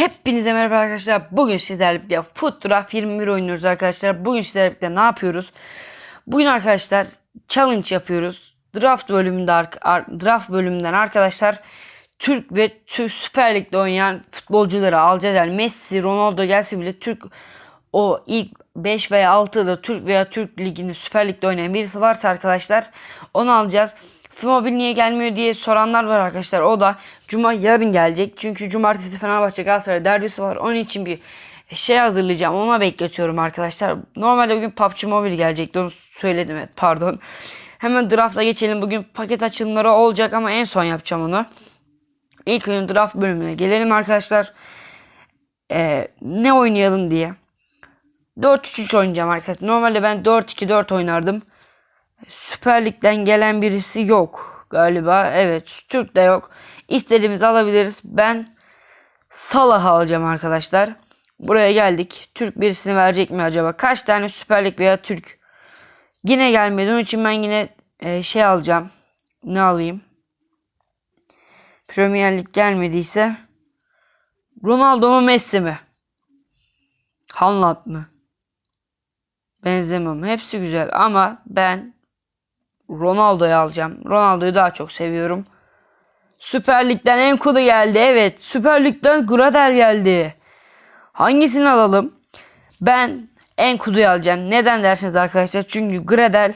Hepinize merhaba arkadaşlar. Bugün sizlerle birlikte Draft 21 oynuyoruz arkadaşlar. Bugün sizlerle birlikte ne yapıyoruz? Bugün arkadaşlar challenge yapıyoruz. Draft bölümünde draft bölümünden arkadaşlar Türk ve Türk Süper Lig'de oynayan futbolcuları alacağız. Yani Messi, Ronaldo gelse bile Türk o ilk 5 veya 6'da Türk veya Türk Ligi'nde Süper Lig'de oynayan birisi varsa arkadaşlar onu alacağız. Fimobil niye gelmiyor diye soranlar var arkadaşlar. O da Cuma yarın gelecek. Çünkü Cumartesi Fenerbahçe Galatasaray derbisi var. Onun için bir şey hazırlayacağım. Ona bekletiyorum arkadaşlar. Normalde bugün PUBG Mobile gelecekti. Onu söyledim evet pardon. Hemen draft'a geçelim. Bugün paket açılımları olacak ama en son yapacağım onu. İlk önce draft bölümüne gelelim arkadaşlar. Ee, ne oynayalım diye. 4-3-3 oynayacağım arkadaşlar. Normalde ben 4-2-4 oynardım. Süper Lig'den gelen birisi yok galiba. Evet, Türk de yok. İstediğimizi alabiliriz. Ben Salah alacağım arkadaşlar. Buraya geldik. Türk birisini verecek mi acaba? Kaç tane Süper Lig veya Türk? Yine gelmedi. Onun için ben yine e, şey alacağım. Ne alayım? Premier Lig gelmediyse Ronaldo mu Messi mi? Haaland mı? Benzemem. Hepsi güzel ama ben Ronaldo'yu alacağım. Ronaldo'yu daha çok seviyorum. Süper Lig'den Enkudu geldi. Evet. Süper Lig'den Gradel geldi. Hangisini alalım? Ben Enkudu'yu alacağım. Neden dersiniz arkadaşlar? Çünkü Gradel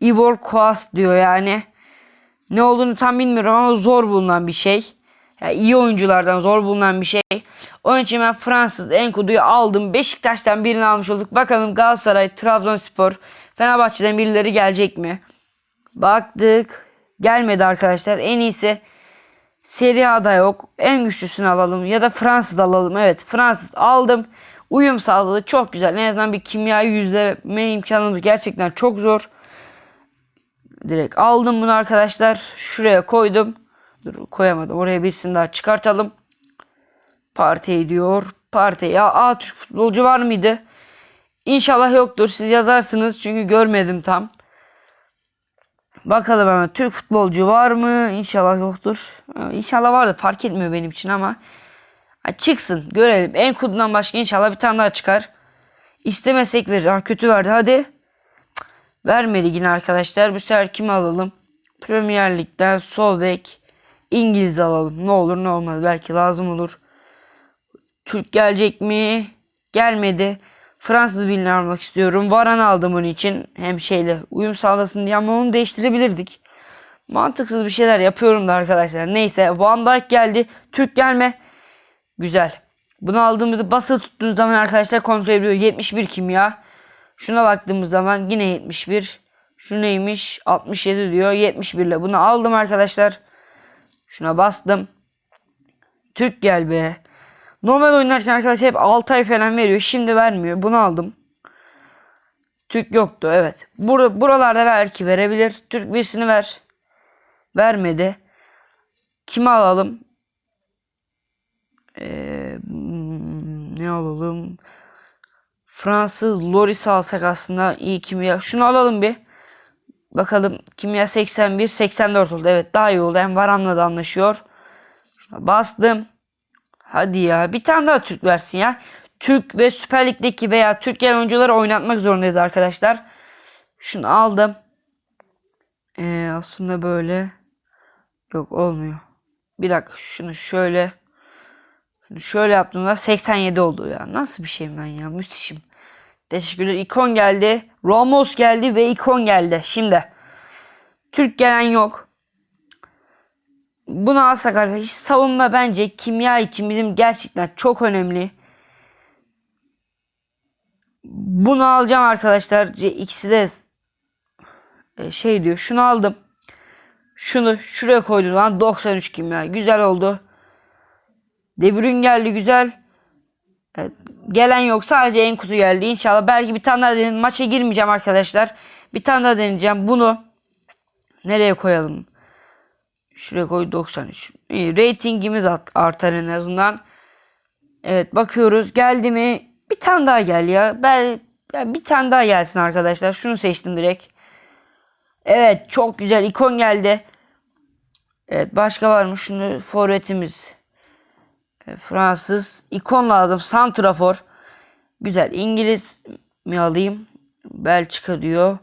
Ivor Koas diyor yani. Ne olduğunu tam bilmiyorum ama zor bulunan bir şey. Yani iyi oyunculardan zor bulunan bir şey. Onun için ben Fransız Enkudu'yu aldım. Beşiktaş'tan birini almış olduk. Bakalım Galatasaray, Trabzonspor, Fenerbahçe'den birileri gelecek mi? Baktık. Gelmedi arkadaşlar. En iyisi Serie A'da yok. En güçlüsünü alalım. Ya da Fransız alalım. Evet Fransız aldım. Uyum sağladı. Çok güzel. En azından bir kimyayı yüzleme imkanımız gerçekten çok zor. Direkt aldım bunu arkadaşlar. Şuraya koydum. Dur koyamadım. Oraya birisini daha çıkartalım. Parti diyor. Parti. Ya A Türk futbolcu var mıydı? İnşallah yoktur. Siz yazarsınız çünkü görmedim tam. Bakalım hemen Türk futbolcu var mı? İnşallah yoktur. Ha, İnşallah vardı. Fark etmiyor benim için ama. Çıksın. Görelim. En kudundan başka inşallah bir tane daha çıkar. İstemesek verir. Ha, kötü verdi. Hadi. Cık, Vermedi yine arkadaşlar. Bu sefer kimi alalım? Premier Lig'den sol İngiliz alalım. Ne olur ne olmaz. Belki lazım olur. Türk gelecek mi? Gelmedi. Fransız birini almak istiyorum. Varan aldım onun için. Hem şeyle uyum sağlasın diye ama onu değiştirebilirdik. Mantıksız bir şeyler yapıyorum da arkadaşlar. Neyse Van Dijk geldi. Türk gelme. Güzel. Bunu aldığımızda basılı tuttuğunuz zaman arkadaşlar kontrol ediyor. 71 kimya. Şuna baktığımız zaman yine 71. Şu neymiş? 67 diyor. 71 ile bunu aldım arkadaşlar. Şuna bastım. Türk gel be. Normal oynarken arkadaşlar hep 6 ay falan veriyor. Şimdi vermiyor. Bunu aldım. Türk yoktu evet. Bur buralarda belki verebilir. Türk birisini ver. Vermedi. Kimi alalım? Ee, ne alalım? Fransız Loris alsak aslında iyi kimya. Şunu alalım bir. Bakalım kimya 81 84 oldu. Evet daha iyi oldu. Hem Varan'la da anlaşıyor. Şuna bastım. Hadi ya bir tane daha Türk versin ya. Türk ve Süper Lig'deki veya Türkiye oyuncuları oynatmak zorundayız arkadaşlar. Şunu aldım. Ee, aslında böyle. Yok olmuyor. Bir dakika şunu şöyle. Şunu şöyle yaptığımda 87 oldu ya. Nasıl bir şeyim ben ya müthişim. Teşekkürler. İkon geldi. Ramos geldi ve ikon geldi. Şimdi. Türk gelen yok. Bunu alsak arkadaşlar. Savunma bence kimya için bizim gerçekten çok önemli. Bunu alacağım arkadaşlar. İkisi de e, şey diyor. Şunu aldım. Şunu şuraya koydum zaman 93 kimya. Güzel oldu. De geldi güzel. Evet, gelen yok sadece en kutu geldi. İnşallah belki bir tane daha deneyim. Maça girmeyeceğim arkadaşlar. Bir tane daha deneyeceğim. Bunu nereye koyalım? Şuraya koy 93. İyi, ratingimiz art- artar en azından. Evet bakıyoruz. Geldi mi? Bir tane daha gel ya. Ben ya bir tane daha gelsin arkadaşlar. Şunu seçtim direkt. Evet çok güzel ikon geldi. Evet başka var mı? Şunu forvetimiz. Fransız. ikon lazım. Santrafor. Güzel. İngiliz mi alayım? Belçika diyor.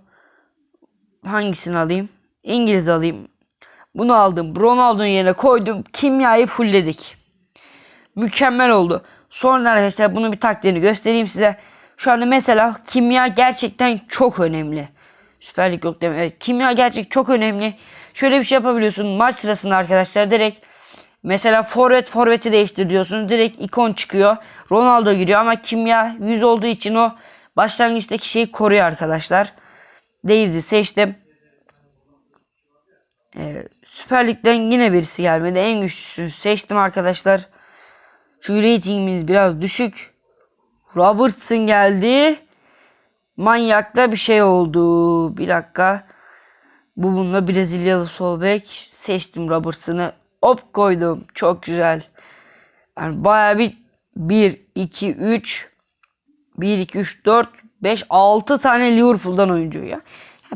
Hangisini alayım? İngiliz alayım. Bunu aldım. Ronaldo'nun yerine koydum. Kimyayı fullledik. Mükemmel oldu. Sonra arkadaşlar bunun bir taktiğini göstereyim size. Şu anda mesela kimya gerçekten çok önemli. Süper Lig yok deme. Evet, kimya gerçekten çok önemli. Şöyle bir şey yapabiliyorsun. Maç sırasında arkadaşlar direkt mesela forvet forveti değiştir diyorsunuz. Direkt ikon çıkıyor. Ronaldo giriyor ama kimya 100 olduğu için o başlangıçtaki şeyi koruyor arkadaşlar. Daves'i seçtim. Ee, Süper Lig'den yine birisi gelmedi. En güçlüsünü seçtim arkadaşlar. Çünkü ratingimiz biraz düşük. Robertson geldi. Manyakta bir şey oldu. Bir dakika. Bu bununla Brezilyalı sol bek. Seçtim Robertson'ı. Hop koydum. Çok güzel. Yani bayağı bir 1, 2, 3 1, 2, 3, 4, 5, 6 tane Liverpool'dan oyuncu ya.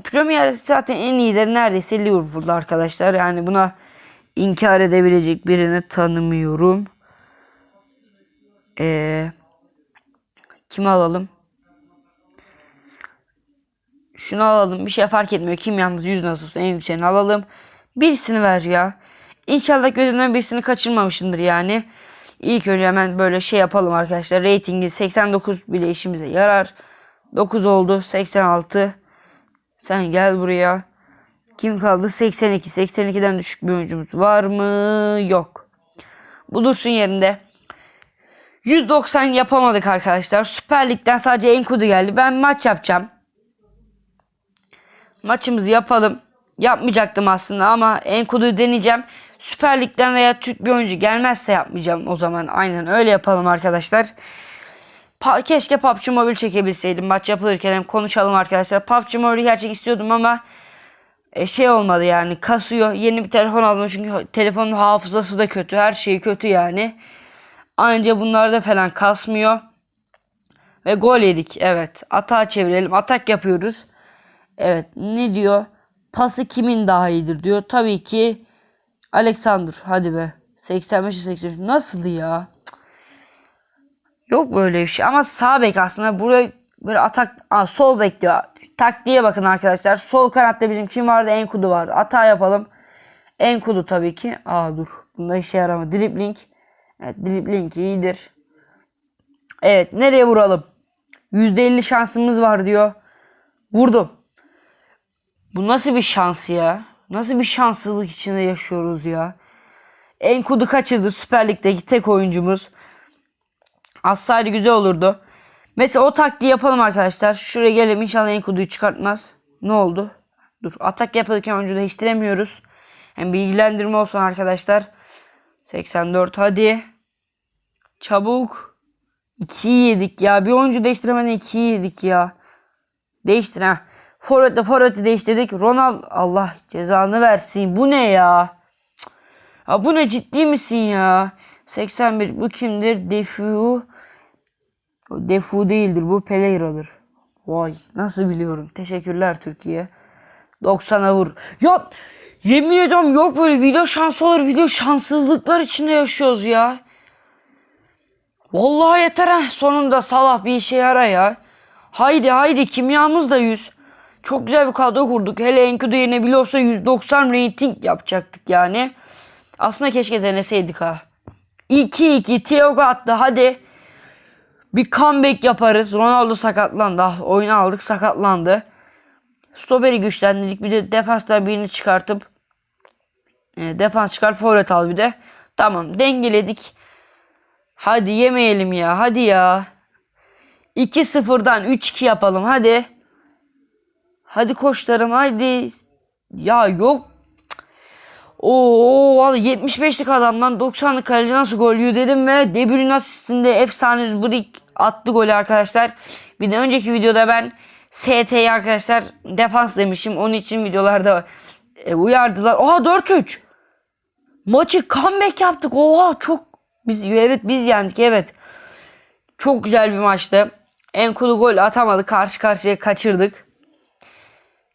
Premier zaten en iyileri neredeyse Liverpool'da arkadaşlar. Yani buna inkar edebilecek birini tanımıyorum. Ee, kimi alalım? Şunu alalım. Bir şey fark etmiyor. Kim yalnız 100 nasıl en yükseğini alalım. Birisini ver ya. İnşallah gözümden birisini kaçırmamışımdır yani. İlk önce hemen böyle şey yapalım arkadaşlar. Ratingi 89 bile işimize yarar. 9 oldu. 86. Sen gel buraya. Kim kaldı? 82. 82'den düşük bir oyuncumuz var mı? Yok. Bu dursun yerinde. 190 yapamadık arkadaşlar. Süper Lig'den sadece Enkudu geldi. Ben maç yapacağım. Maçımızı yapalım. Yapmayacaktım aslında ama Enkudu'yu deneyeceğim. Süper Lig'den veya Türk bir oyuncu gelmezse yapmayacağım o zaman. Aynen öyle yapalım arkadaşlar. Pa keşke PUBG Mobile çekebilseydim. Maç yapılırken hem konuşalım arkadaşlar. PUBG Mobile gerçek istiyordum ama e, şey olmadı yani kasıyor. Yeni bir telefon aldım çünkü telefonun hafızası da kötü. Her şey kötü yani. Anca bunlarda falan kasmıyor. Ve gol yedik. Evet. Atağa çevirelim. Atak yapıyoruz. Evet. Ne diyor? Pası kimin daha iyidir diyor. Tabii ki Alexander. Hadi be. 85 85. Nasıl ya? Yok böyle bir şey. Ama sağ bek aslında buraya böyle atak Aa, sol bek diyor. Taktiğe bakın arkadaşlar. Sol kanatta bizim kim vardı? Enkudu vardı. Ata yapalım. Enkudu tabii ki. Aa dur. Bunda işe yaramadı. Dribbling. Evet dribbling iyidir. Evet nereye vuralım? %50 şansımız var diyor. Vurdum. Bu nasıl bir şans ya? Nasıl bir şanssızlık içinde yaşıyoruz ya? Enkudu kaçırdı Süper Lig'deki tek oyuncumuz. Atsaydı güzel olurdu. Mesela o taktiği yapalım arkadaşlar. Şuraya gelelim inşallah Enkudu'yu çıkartmaz. Ne oldu? Dur atak yapılırken oyuncu değiştiremiyoruz. Hem bilgilendirme olsun arkadaşlar. 84 hadi. Çabuk. 2'yi yedik ya. Bir oyuncu değiştiremeden 2'yi yedik ya. Değiştir ha. Forvet'le forvet'i değiştirdik. Ronald Allah cezanı versin. Bu ne ya? Ya bu ne ciddi misin ya? 81 bu kimdir? Defu. Defu değildir bu Pereira'dır. Vay nasıl biliyorum. Teşekkürler Türkiye. 90'a vur. Ya yemin ediyorum yok böyle video şansı olur video şanssızlıklar içinde yaşıyoruz ya. Vallahi yeter ha. Sonunda Salah bir işe yara ya. Haydi haydi kimyamız da 100. Çok güzel bir kadro kurduk. Hele Enkudu olsa 190 rating yapacaktık yani. Aslında keşke deneseydik ha. 2-2 Thiago attı hadi. Bir comeback yaparız. Ronaldo sakatlandı. Ah, oyunu aldık sakatlandı. Stoperi güçlendirdik. Bir de defanstan birini çıkartıp e, defans çıkar forvet al bir de. Tamam dengeledik. Hadi yemeyelim ya. Hadi ya. 2-0'dan 3-2 yapalım. Hadi. Hadi koçlarım hadi. Ya yok. Oo vallahi 75'lik adamdan 90'lık kaleci nasıl gol yiyor dedim ve De Bruyne asistinde efsane Brick attı golü arkadaşlar. Bir de önceki videoda ben ST'yi arkadaşlar defans demişim. Onun için videolarda e, uyardılar. Oha 4-3. Maçı comeback yaptık. Oha çok biz evet biz yendik evet. Çok güzel bir maçtı. Enkulu gol atamadı. Karşı karşıya kaçırdık.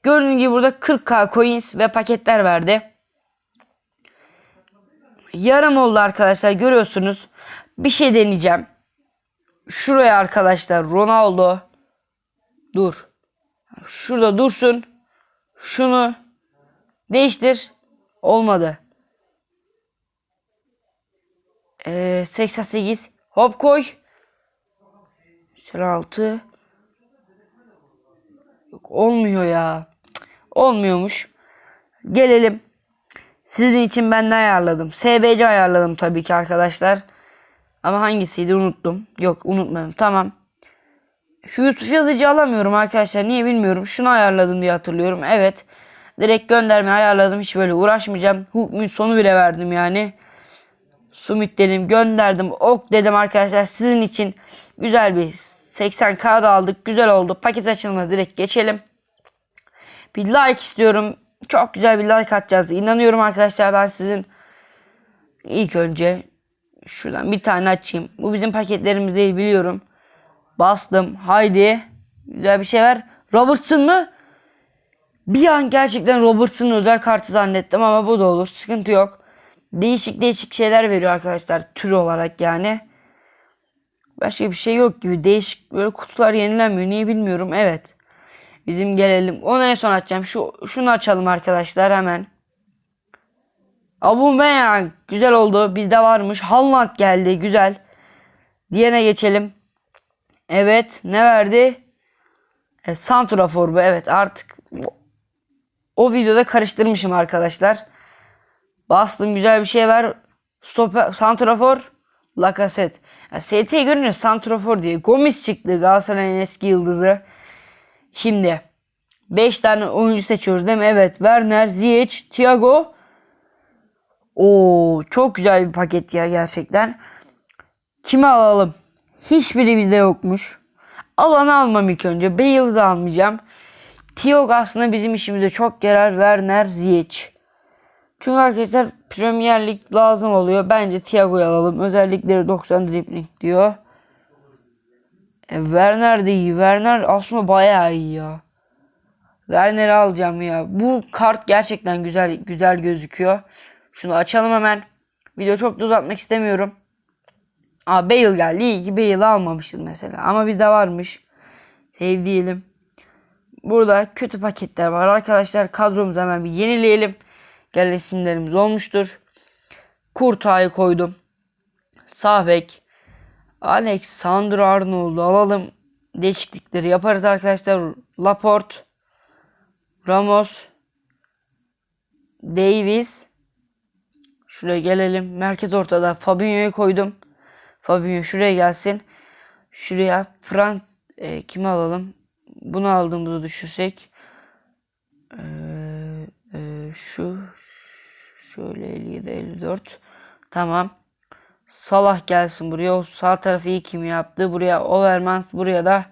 Gördüğünüz gibi burada 40k coins ve paketler verdi. Yarım oldu arkadaşlar görüyorsunuz. Bir şey deneyeceğim. Şuraya arkadaşlar Ronaldo. Dur. Şurada dursun. Şunu değiştir. Olmadı. Ee, 88. Hop koy. 86. Yok olmuyor ya. Olmuyormuş. Gelelim. Sizin için ben ne ayarladım? SBC ayarladım tabii ki arkadaşlar. Ama hangisiydi unuttum. Yok unutmadım. Tamam. Şu Yusuf yazıcı alamıyorum arkadaşlar. Niye bilmiyorum. Şunu ayarladım diye hatırlıyorum. Evet. Direkt gönderme ayarladım. Hiç böyle uğraşmayacağım. Hukmun sonu bile verdim yani. Sumit dedim gönderdim. Ok dedim arkadaşlar. Sizin için güzel bir 80k da aldık. Güzel oldu. Paket açılımına direkt geçelim. Bir like istiyorum. Çok güzel bir like atacağız. İnanıyorum arkadaşlar ben sizin ilk önce şuradan bir tane açayım. Bu bizim paketlerimiz değil biliyorum. Bastım. Haydi. Güzel bir şey ver. Robertson mı? Bir an gerçekten Robertson'ın özel kartı zannettim ama bu da olur. Sıkıntı yok. Değişik değişik şeyler veriyor arkadaşlar tür olarak yani. Başka bir şey yok gibi. Değişik böyle kutular yenilenmiyor. Niye bilmiyorum. Evet. Bizim gelelim. Onu en son açacağım. Şu şunu açalım arkadaşlar hemen. Aubameyang güzel oldu. Bizde varmış. Haaland geldi. Güzel. Diğerine geçelim. Evet. Ne verdi? E, Santrafor bu. Evet artık o videoda karıştırmışım arkadaşlar. Bastım güzel bir şey ver. Stoper, Santrafor, Lacazette. Ya, ST görünüyor Santrafor diye. Gomis çıktı Galatasaray'ın eski yıldızı. Şimdi 5 tane oyuncu seçiyoruz değil mi? Evet. Werner, Ziyech, Thiago. Oo çok güzel bir paket ya gerçekten. Kimi alalım? Hiçbiri bizde yokmuş. Alanı almam ilk önce. Bale'ı almayacağım. Thiago aslında bizim işimize çok yarar. Werner, Ziyech. Çünkü arkadaşlar Premier Lig lazım oluyor. Bence Thiago'yu alalım. Özellikleri 90 dribbling diyor. E, Werner de iyi. Werner aslında bayağı iyi ya. Werner'i alacağım ya. Bu kart gerçekten güzel güzel gözüküyor. Şunu açalım hemen. Video çok da uzatmak istemiyorum. Aa Bale geldi. İyi ki Bale'ı almamışız mesela. Ama bizde varmış. Save diyelim. Burada kötü paketler var. Arkadaşlar kadromuzu hemen bir yenileyelim. Gel isimlerimiz olmuştur. Kurtay'ı koydum. Sağ bek. Alexander Arnold'u alalım. Değişiklikleri yaparız arkadaşlar. Laporte. Ramos. Davis. Şuraya gelelim. Merkez ortada. Fabinho'yu koydum. Fabinho şuraya gelsin. Şuraya Frans e, kimi alalım? Bunu aldığımızı düşünsek. Ee, e, şu şöyle 57 54 tamam Salah gelsin buraya o sağ tarafı iyi kim yaptı buraya Overmans buraya da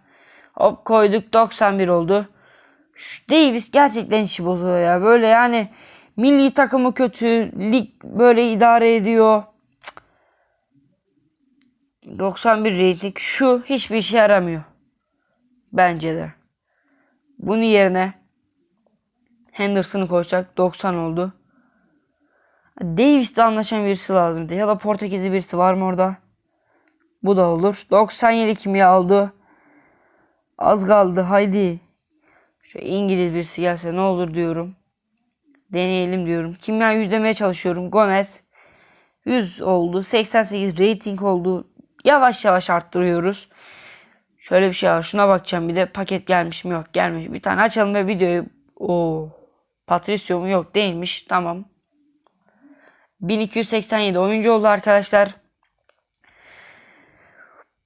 hop koyduk 91 oldu şu Davis gerçekten işi bozuyor ya böyle yani milli takımı kötü lig böyle idare ediyor Cık. 91 rating şu hiçbir işe yaramıyor bence de bunun yerine Henderson'ı koyacak. 90 oldu. Davis'le anlaşan birisi lazımdı. Ya da Portekizli birisi var mı orada? Bu da olur. 97 kimya oldu. Az kaldı. Haydi. Şu İngiliz birisi gelse ne olur diyorum. Deneyelim diyorum. Kimya yüzlemeye çalışıyorum. Gomez. 100 oldu. 88 rating oldu. Yavaş yavaş arttırıyoruz. Şöyle bir şey var. Şuna bakacağım bir de paket gelmiş mi yok gelmiş. Bir tane açalım ve videoyu o Patricio mu yok değilmiş. Tamam. 1287 oyuncu oldu arkadaşlar.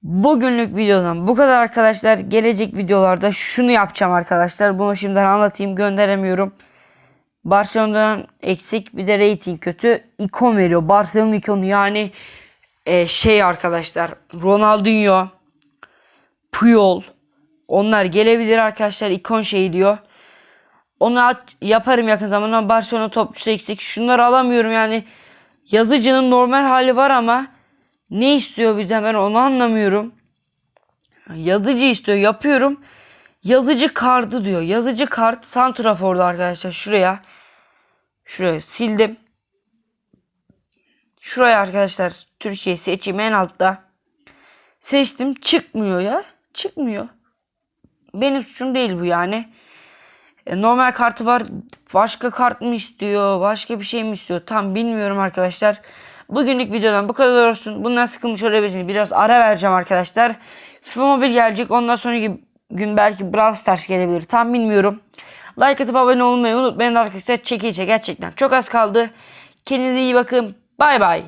Bugünlük videodan bu kadar arkadaşlar. Gelecek videolarda şunu yapacağım arkadaşlar. Bunu şimdiden anlatayım. Gönderemiyorum. Barcelona'dan eksik bir de rating kötü. İkon veriyor. Barcelona ikonu yani e, şey arkadaşlar. Ronaldinho, Puyol. Onlar gelebilir arkadaşlar. İkon şeyi diyor. Onu at- yaparım yakın zamanda. Barcelona topçusu eksik. Şunları alamıyorum yani. Yazıcının normal hali var ama ne istiyor bizden ben onu anlamıyorum. Yazıcı istiyor yapıyorum. Yazıcı kartı diyor. Yazıcı kart Santrafor'da arkadaşlar şuraya. Şuraya sildim. Şuraya arkadaşlar Türkiye seçeyim en altta. Seçtim çıkmıyor ya. Çıkmıyor. Benim suçum değil bu yani. E, normal kartı var. Başka kart mı istiyor? Başka bir şey mi istiyor? Tam bilmiyorum arkadaşlar. Bugünlük videodan bu kadar olsun. Bundan sıkılmış olabilirsiniz. Biraz ara vereceğim arkadaşlar. FIFA Mobile gelecek. Ondan sonraki gün belki Brawl Stars gelebilir. Tam bilmiyorum. Like atıp abone olmayı unutmayın arkadaşlar. Çekilecek gerçekten. Çok az kaldı. Kendinize iyi bakın. Bay bay.